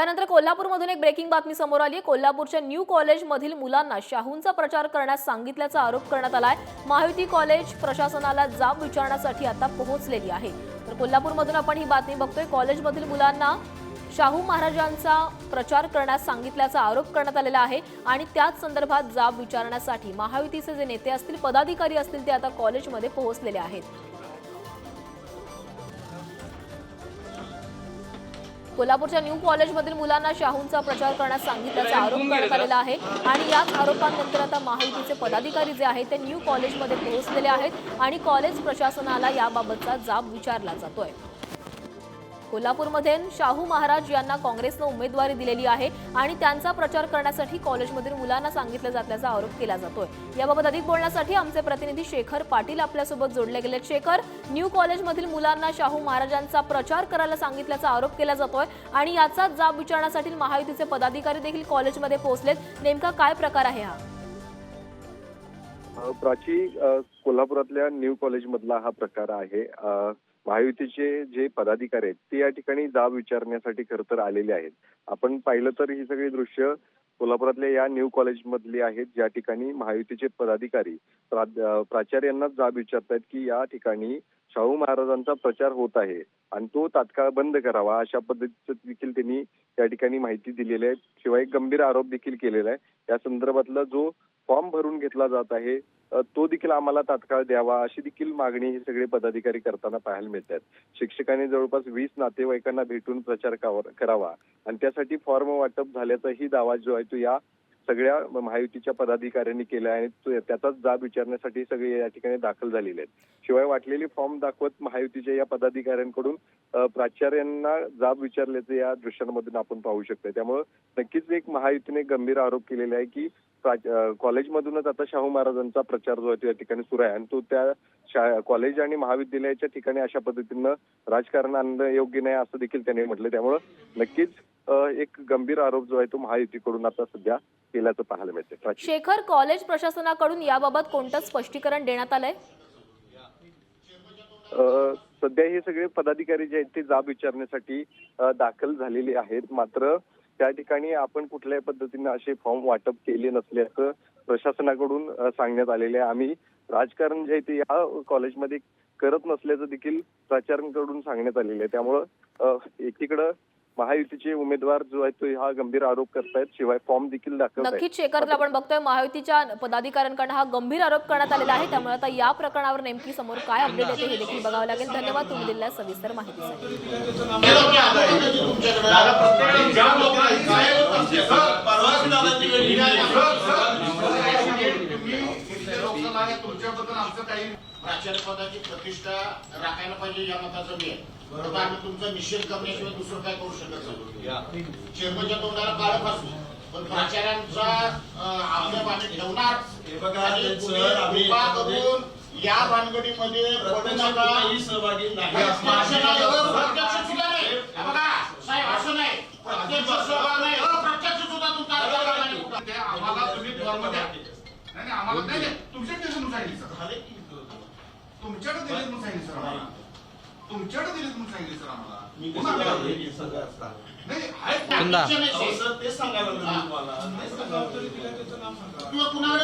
यानंतर कोल्हापूरमधून एक ब्रेकिंग बातमी समोर आली आहे. कोल्हापूरच्या न्यू कॉलेजमधील मुलांना शाहूंचा प्रचार करण्यास सांगितल्याचा आरोप करण्यात आलाय. महायुती कॉलेज प्रशासनाला जाब विचारण्यासाठी आता पोहोचलेली आहे. तर कोल्हापूरमधून आपण ही बातमी बघतोय. कॉलेजमधील मुलांना शाहू महाराजांचा प्रचार करण्यास सांगितल्याचा आरोप करण्यात आलेला आहे आणि त्याच संदर्भात जाब विचारण्यासाठी महायुतीचे जे नेते असतील पदाधिकारी असतील ते आता कॉलेजमध्ये पोहोचलेले आहेत. कोल्हापूरच्या न्यू कॉलेजमधील मुलांना शाहूंचा प्रचार करण्यास सांगितल्याचा आरोप करण्यात आलेला आहे. आणि याच आरोपांनंतर आता महायुतीचे पदाधिकारी जे आहेत ते न्यू कॉलेजमध्ये पोहोचलेले आहेत आणि कॉलेज प्रशासनाला याबाबतचा जाब विचारला जातोय. कोल्हापूरमध्ये शाहू महाराज यांना काँग्रेसनं उमेदवारी दिलेली आहे आणि त्यांचा प्रचार करण्यासाठी कॉलेजमधील मुलांना सांगितलं जातल्याचा आरोप केला जातोय. याबाबत अधिक बोलण्यासाठी आमचे प्रतिनिधी शेखर पाटील आपल्यासोबत जोडले गेले शेखर न्यू कॉलेजमधील मुलांना शाहू महाराजांचा प्रचार करायला सांगितल्याचा आरोप केला जातोय आणि याचा जाब विचारण्यासाठी महायुतीचे पदाधिकारी देखील कॉलेजमध्ये पोहोचलेत. नेमका काय प्रकार आहे हा? प्राची कोल्हापुरातल्या न्यू कॉलेजमधला हा प्रकार आहे. महायुतीचे जे पदाधिकारी आहेत ते या ठिकाणी जाब विचारण्यासाठी खरं तर आलेले आहेत. आपण पाहिलं तर ही सगळी दृश्य कोल्हापुरातल्या या न्यू कॉलेज मधली आहेत ज्या ठिकाणी महायुतीचे पदाधिकारी प्राचार्यांनाच जाब विचारतायत की या ठिकाणी शाहू महाराजांचा प्रचार होत आहे आणि तो तात्काळ बंद करावा अशा पद्धतीचं देखील त्यांनी या ठिकाणी माहिती दिलेली आहे. शिवाय एक गंभीर आरोप देखील केलेला आहे. या संदर्भातला जो फॉर्म भरून घेतला जात आहे. तो देखील आम्हाला तात्काळ द्यावा अशी देखील मागणी हे सगळे पदाधिकारी करताना पाहायला मिळत आहेत शिक्षकांनी जवळपास वीस नातेवाईकांना भेटून प्रचार करावा. आणि त्यासाठी फॉर्म वाटप झाल्याचाही दावा जो आहे तो या सगळ्या महायुतीच्या पदाधिकाऱ्यांनी केला आणि त्याचाच जाब विचारण्यासाठी सगळे या ठिकाणी दाखल झालेले आहेत. शिवाय वाटलेली फॉर्म दाखवत महायुतीच्या या पदाधिकाऱ्यांकडून प्राचार्यांना जाब विचारल्याचे या दृश्यांमधून आपण पाहू शकतो त्यामुळे नक्कीच एक महायुतीने गंभीर आरोप केलेला आहे की प्रा- कॉलेजमधूनच आता शाहू महाराजांचा प्रचार जो आहे त्या ठिकाणी सुरू आहे. आणि तो त्या कॉलेज आणि महाविद्यालयाच्या ठिकाणी अशा पद्धतीनं राजकारण आणणं योग्य नाही असं देखील त्यांनी म्हटलं त्यामुळं नक्कीच एक गंभीर आरोप जो आहे तो महायुतीकडून आता सध्या केल्याचं पाहायला मिळते शेखर कॉलेज प्रशासनाकडून याबाबत कोणतं स्पष्टीकरण देण्यात आलंय? सध्या हे सगळे पदाधिकारी जे आहेत ते जाब विचारण्यासाठी दाखल झालेले आहेत. मात्र त्या ठिकाणी आपण कुठल्याही पद्धतीने असे फॉर्म वाटप केले नसल्याचं प्रशासनाकडून सांगण्यात आलेले आहे. आम्ही राजकारण जे आहे ते या कॉलेजमध्ये करत नसल्याचं देखील प्राचार्यांकडून सांगण्यात आलेलं आहे. त्यामुळं एकीकडं महायुतीचे उमेदवार जो आहे तो हा गंभीर आरोप करतायत शिवाय फॉर्म देखील दाखवत नक्कीच शेखरला आपण बघतोय महायुतीच्या पदाधिकाऱ्यांकडून हा गंभीर आरोप करण्यात आलेला आहे. त्यामुळे आता या प्रकरणावर नेमकी समोर काय अपडेट येते हे देखील बघावं लागेल. धन्यवाद तुम्ही दिलेल्या सविस्तर माहितीसाठी. तुमच्याबद्दल आमचं काही प्राचार्य पदाची प्रतिष्ठा राखायला पाहिजे या मताचं मी आहे. आम्ही तुमचा निषेध करण्याशिवाय दुसरं काय करू शकत नाही. चेअरमनच्या तोंडाला काळं फासू. पण प्राचार्यांचा आक्षेप आम्ही ठेवणार हे करून या भानगडीमध्ये पडू प्रत्यक्ष नका. कुठलाही सहभागी नाही. प्रत्यक्ष सुद्धा नाही. बघा, साहेब, असं नाही. प्रत्यक्ष सहभाग नाही, अप्रत्यक्ष सुद्धा तुमचा आम्हाला तुम्ही फॉर्म द्या नाही आम्हाला नाही तुमच्याकडे दिले म्हणून सांगितलं सर झाले की तुमच्याकडे दिले म्हणून सांगितलं सर आम्हाला तुमच्याकडे दिले म्हणून सांगितलं सर आम्हाला मी पुन्हा आम्हाला-? नाही आहेत ना. प्रत्यक्ष नाही, अहो, साहेब. सर, तेच सांगायला लागलो मी तुम्हाला. तेच सांगायला लागलो. किंवा कुणाकडे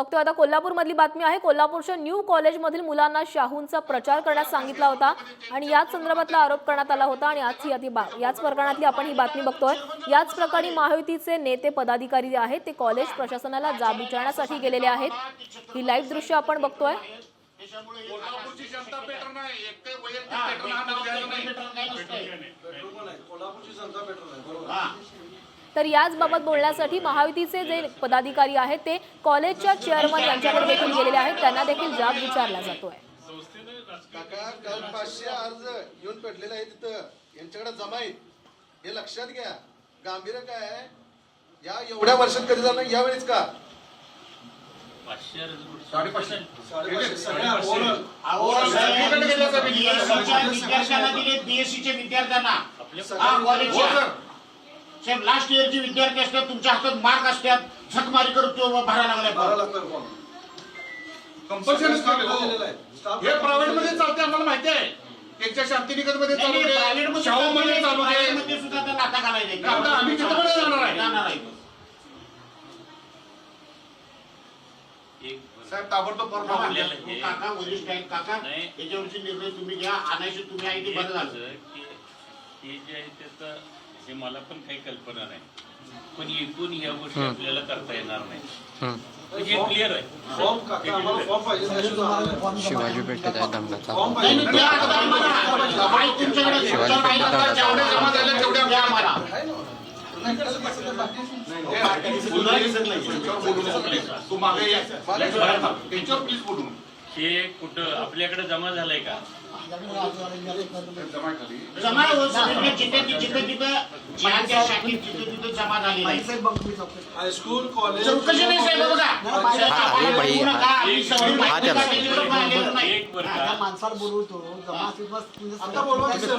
बघतोय आता कोल्हापूरमधली बातमी आहे. कोल्हापूरच्या न्यू कॉलेजमधील मुलांना शाहूंचा प्रचार करण्यास सांगितला होता आणि याच संदर्भातला आरोप करण्यात आला होता आणि आज ही अति बा- याच प्रकरणातली आपण ही बातमी बघतोय. याच प्रकारे महायुतीचे नेते पदाधिकारी जे आहेत ते कॉलेज प्रशासनाला जाब विचारण्यासाठी गेलेले आहेत. ही लाईव्ह दृश्य आपण बघतोय. कोल्हापूरची जनता नाही. एक ते वैयक्तिक हा नाव नाही. आहे. कोल्हापूरची जनता पेट्रोल आहे बरोबर. तर याच बाबत बोलण्यासाठी महायुतीचे जे पदाधिकारी आहेत ते कॉलेजच्या चेअरमन यांच्याकडे देखील गेलेले आहेत त्यांना देखील जाब विचारला जातोय काका काल पाचशे अर्ज येऊन पडलेले आहे तिथं यांच्याकडे जमा आहेत हे लक्षात घ्या गांभीर्य काय आहे या एवढ्या वर्षात कधी झालं नाही, यावेळीच का विद्यार्थ्यांना साहेब लास्ट इयरचे विद्यार्थी असतात तुमच्या हातात मार्क असतात झकमारी करत तो भरायला लागलाय बारा form. Lakh form compulsory staff दिलेला आहे. स्टाफ हे प्रायव्हेटमध्ये चालते आम्हाला माहिती आहे. त्यांच्या शांतिनिकेतनमध्ये नाही, चालू नाही, private दे मध्ये शाहूमध्ये चालू private दे मध्ये सुद्धा आता लाथा घालायचे आता आम्ही जाणार आहे. जाणार आहे. साहेब ताबडतोब काका वरिष्ठ आहेत. काका नाही. याच्यावरची निर्णय तुम्ही घ्या. आणायचे तुम्ही आहे ते बरं झालं. हे जे आहे त्याचं हे मला पण काही कल्पना नाही. पण एकूण ह्या गोष्टी आपल्याला करता येणार नाही. म्हणजे क्लिअर आहे. जाणार नाही. शिवाजी पेठेत आहे तुमच्याकडे शिवाजी पेठेत आहे ये. हे कुठं आपल्याकडे जमा झालंय का? जमा खाली जमा हो, सगळीकडे जिथे जिथे ज्या शाखेत जिथे तिथे जमा आहे. हायस्कूल कॉलेज चौकशी नाही साहेब बघा माणसाला बोलवतो आता बोलवा सर.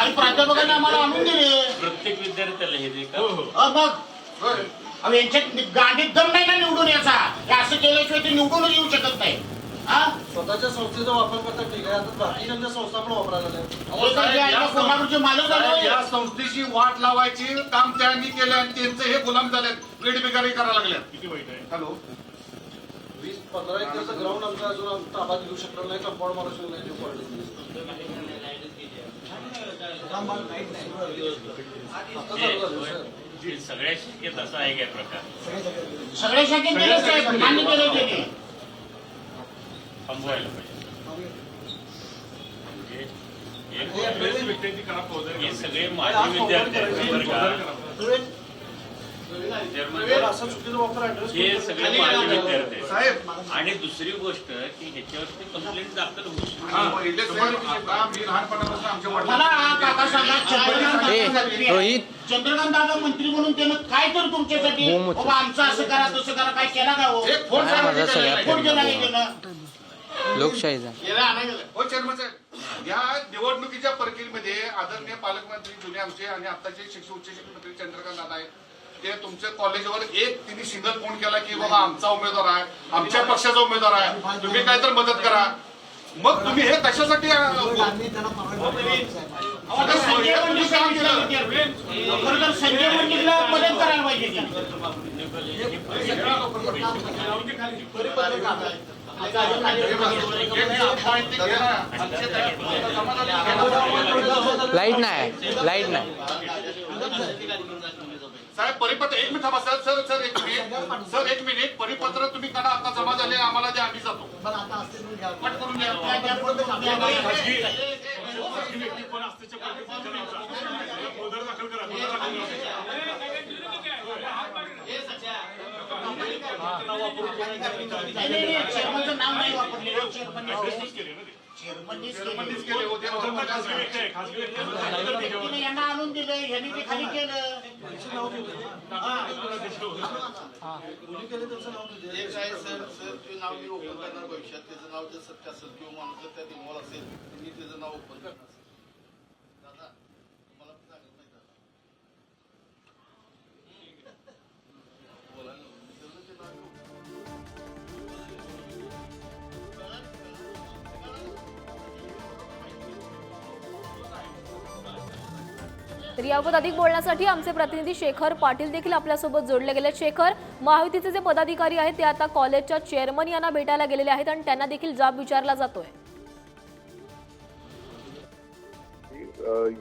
काही प्राध्यापकांनी आम्हाला आणून दिले. प्रत्येक विद्यार्थ्याला हे का अ, मग. अहो, यांच्यात गाडीत दम नाही ना निवडून याचा हे असं केल्याशिवाय ते निवडूनच येऊ शकत नाही. हा स्वतःच्या संस्थेचा वापर करता ठीक आहे. आता बाकीच्या संस्था पण वापरायला लागल्या. अहो, कोल्हापूरचे मालक साहेब, झाले या संस्थेची वाट लावायची काम त्यांनी केलं आणि त्यांचे हे गुलाम झाले वेडबिगारी करायला लागले किती वाईट आहे. हॅलो. वीस पंधरा एक दिवस ग्राउंड आमचा अजून आम- ताब्यात घेऊ शकलो नाही कंपाऊंड मारू शकलो नाही. हे सगळ्या शिकेत असा आहे काय प्रकार. सगळ्या शाखेत दिले साहेब मान्य केले त्यांनी थांबवायला पाहिजे. म्हणजे हे- हे सगळे माझे विद्यार्थी आहेत बरं का हे सगळे माझे विद्यार्थी आहेत साहेब आणि दुसरी गोष्ट की ह्याच्यावरती कंप्लेंट दाखल होऊ शकते हा, पहिले साहेब, आता मी लहानपणापासून आमच्या मला वडिलांना काका सांगा चंद्रकांत ए, दादा मंत्री आहे. रोहित. चंद्रकांत दादा मंत्री म्हणून त्यानं काय तर तुमच्यासाठी. बाबा आमचं असं करा तसं करा काय केला का हो एक फोन माझा सगळ्या कोण. केला हे त्यानं लोकशाहीचा गेला आणायला गेला. हो चेअरमन साहेब या निवडणुकीच्या प्रक्रियेमध्ये आदरणीय पालकमंत्री जुने आमचे आणि आताचे शिक्षण उच्च शिक्षण मंत्री चंद्रकांत दादा आहेत ते तुमच्या कॉलेजवर एक तिने सिंगल फोन केला की बाबा आमचा उमेदवार आहे आमच्या पक्षाचा उमेदवार आहे तुम्ही काय तर मदत करा. मग तुम्ही हे कशासाठी पाहिजे त्यांनी. लाइट नाही लाइट नाही. साहेब परिपत्र एक मिनिट थांबा सर सर सर एक मिनिट. सर एक मिनिट. परिपत्र तुम्ही काढा आता जमा झाले आम्हाला द्या आम्ही जातो. पट करून द्या. नाही, यांना आणून दिलं. ह्यांनी ते खाली केलं. एक आहे सर सर ते नाव मी ओपन करणार. भविष्यात त्याचं नाव जर सत्य असेल किंवा माणूस जर त्यात इन्व्हॉल्व असेल तर मी त्याचं नाव ओपन करणार. तर याबाबत अधिक बोलण्यासाठी आमचे प्रतिनिधी शेखर पाटील देखील आपल्यासोबत जोडले गेले. शेखर महायुतीचे जे पदाधिकारी आहेत ते आता कॉलेजच्या चेअरमन यांना भेटायला गेलेले आहेत आणि त्यांना देखील जाब विचारला जातोय.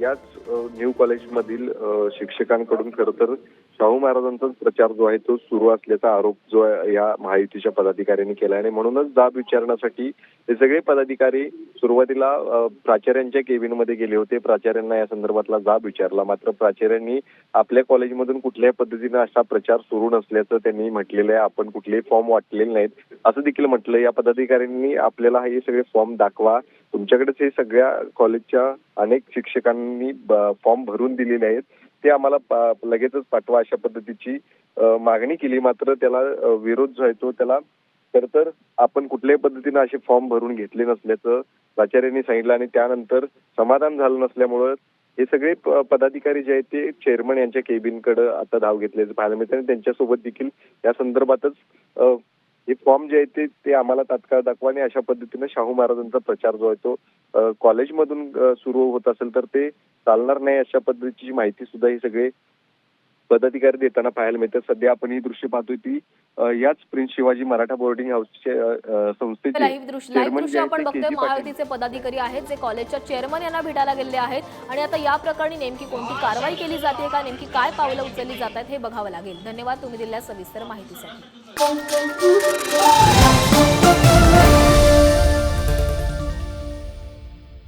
याच न्यू कॉलेजमधील शिक्षकांकडून खरं तर शाहू महाराजांचाच प्रचार जो आहे तो सुरू असल्याचा आरोप जो आहे या महायुतीच्या पदाधिकाऱ्यांनी केला आणि म्हणूनच जाब विचारण्यासाठी हे सगळे पदाधिकारी सुरुवातीला प्राचार्यांच्या केबिनमध्ये गेले होते. प्राचार्यांना या संदर्भातला जाब विचारला. मात्र प्राचार्यांनी आपल्या कॉलेजमधून कुठल्याही पद्धतीनं असा प्रचार सुरू नसल्याचं त्यांनी म्हटलेलं आहे. आपण कुठलेही फॉर्म वाटलेले नाहीत. असं देखील म्हटलं या पदाधिकाऱ्यांनी आपल्याला हे सगळे फॉर्म दाखवा. तुमच्याकडेच हे सगळ्या कॉलेजच्या अनेक शिक्षकांनी फॉर्म भरून दिलेले आहेत. ते आम्हाला पा- लगेचच पाठवा अशा पद्धतीची मागणी केली. मात्र त्याला विरोध जो आहे तो त्याला तर तर आपण कुठल्याही पद्धतीनं असे फॉर्म भरून घेतले नसल्याचं प्राचार्यांनी सांगितलं आणि त्यानंतर समाधान झालं नसल्यामुळं हे सगळे प- पदाधिकारी जे आहेत ते चेअरमन यांच्या केबिनकडे आता धाव घेतल्याचं पाहायला मिळतं आणि त्यांच्यासोबत देखील या संदर्भातच हे फॉर्म जे आहेत ते आम्हाला तात्काळ दाखवा आणि अशा पद्धतीने शाहू महाराजांचा प्रचार जो आहे तो कॉलेजमधून सुरू होत असेल तर ते चालणार नाही अशा पद्धतीची माहिती सुद्धा हे सगळे पदाधिकारी देताना पाहायला मिळतं. सध्या आपण ही दृश्य पाहतोय ती याच प्रिन्स शिवाजी मराठा बोर्डिंग हाऊसचे संस्थेचे दृश्य आपण बघतोय. महायुतीचे पदाधिकारी आहेत जे कॉलेजच्या चेअरमन यांना भेटायला गेलेले आहेत. आणि आता या प्रकरणी नेमकी कोणती कारवाई केली जाते का? नेमकी काय पावलं उचलली जात आहेत हे बघावं लागेल. धन्यवाद. तुम्ही दिलेल्या सविस्तर माहितीसाठी.